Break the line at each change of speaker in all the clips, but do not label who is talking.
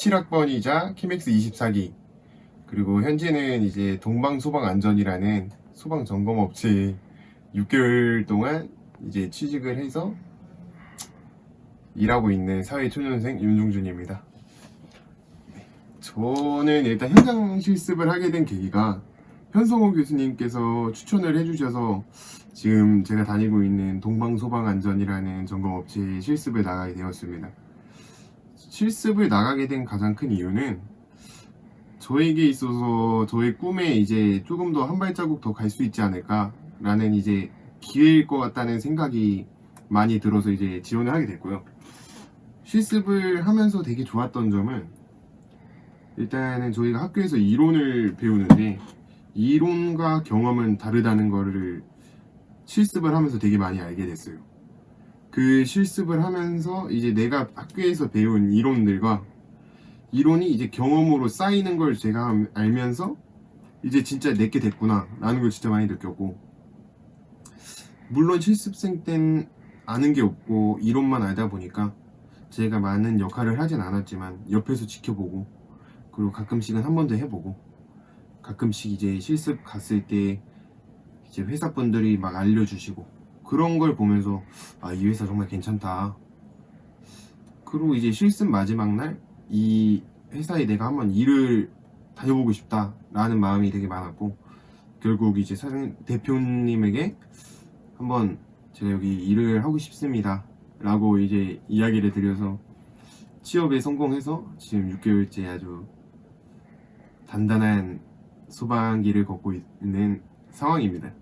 17학번이자 키맥스 24기 그리고 현재는 이제 동방소방안전이라는 소방 점검 업체에 6개월 동안 이제 취직을 해서 일하고 있는 사회초년생 윤종준입니다. 네, 저는 일단 현장 실습을 하게 된 계기가 현성호 교수님께서 추천을 해주셔서 지금 제가 다니고 있는 동방소방안전이라는 점검업체에 실습을 나가게 되었습니다. 실습을 나가게 된 가장 큰 이유는 저에게 있어서 저의 꿈에 이제 조금 더 한 발자국 더 갈 수 있지 않을까라는 이제 기회일 것 같다는 생각이 많이 들어서 이제 지원을 하게 됐고요. 실습을 하면서 되게 좋았던 점은 일단은 저희가 학교에서 이론을 배우는데 이론과 경험은 다르다는 거를 실습을 하면서 되게 많이 알게 됐어요. 그 실습을 하면서 이제 내가 학교에서 배운 이론들과 이론이 이제 경험으로 쌓이는 걸 제가 알면서 이제 진짜 내게 됐구나 라는 걸 진짜 많이 느꼈고 물론 실습생 땐 아는 게 없고 이론만 알다 보니까 제가 많은 역할을 하진 않았지만 옆에서 지켜보고 그리고 가끔씩은 한 번 더 해보고 가끔씩 이제 실습 갔을 때 이제 회사분들이 막 알려주시고 그런 걸 보면서 아 이 회사 정말 괜찮다 그리고 이제 실습 마지막 날 이 회사에 내가 한번 일을 다녀보고 싶다 라는 마음이 되게 많았고 결국 이제 사장 대표님에게 한번 제가 여기 일을 하고 싶습니다 라고 이제 이야기를 드려서 취업에 성공해서 지금 6개월째 아주 단단한 소방기를 걷고 있는 상황입니다.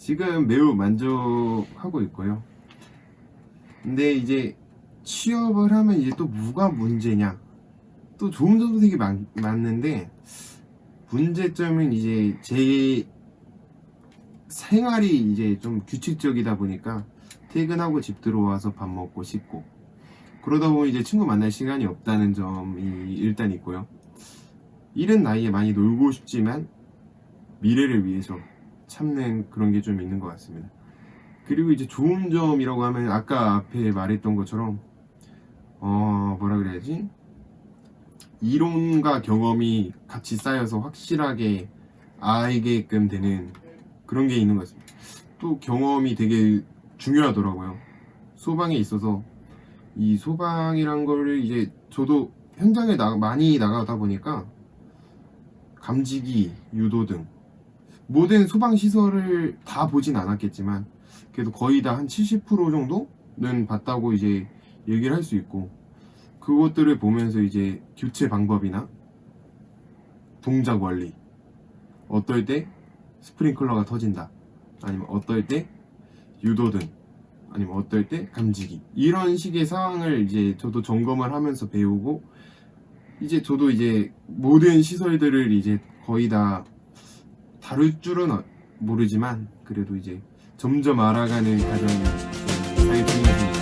지금 매우 만족하고 있고요. 근데 이제 취업을 하면 이제 또 뭐가 문제냐? 또 좋은 점도 되게 많, 많는데 문제점은 이제 제 생활이 이제 좀 규칙적이다 보니까 퇴근하고 집 들어와서 밥 먹고 씻고 그러다 보면 이제 친구 만날 시간이 없다는 점이 일단 있고요. 이른 나이에 많이 놀고 싶지만 미래를 위해서 참는 그런 게 좀 있는 것 같습니다. 그리고 이제 좋은 점이라고 하면 아까 앞에 말했던 것처럼 어 뭐라 그래야지 이론과 경험이 같이 쌓여서 확실하게 알게끔 되는 그런 게 있는 것 같습니다. 또 경험이 되게 중요하더라고요. 소방에 있어서 이 소방이란 거를 이제 저도 현장에 나, 많이 나가다 보니까 감지기, 유도 등 모든 소방 시설을 다 보진 않았겠지만 그래도 거의 다 한 70% 정도는 봤다고 이제 얘기를 할 수 있고 그것들을 보면서 이제 교체 방법이나 동작 원리 어떨 때 스프링클러가 터진다 아니면 어떨 때 유도등 아니면 어떨 때 감지기 이런 식의 상황을 이제 저도 점검을 하면서 배우고 이제 저도 이제 모든 시설들을 이제 거의 다 다룰 줄은 어- 모르지만 그래도 이제 점점 알아가는 과정이 사회생활입니다.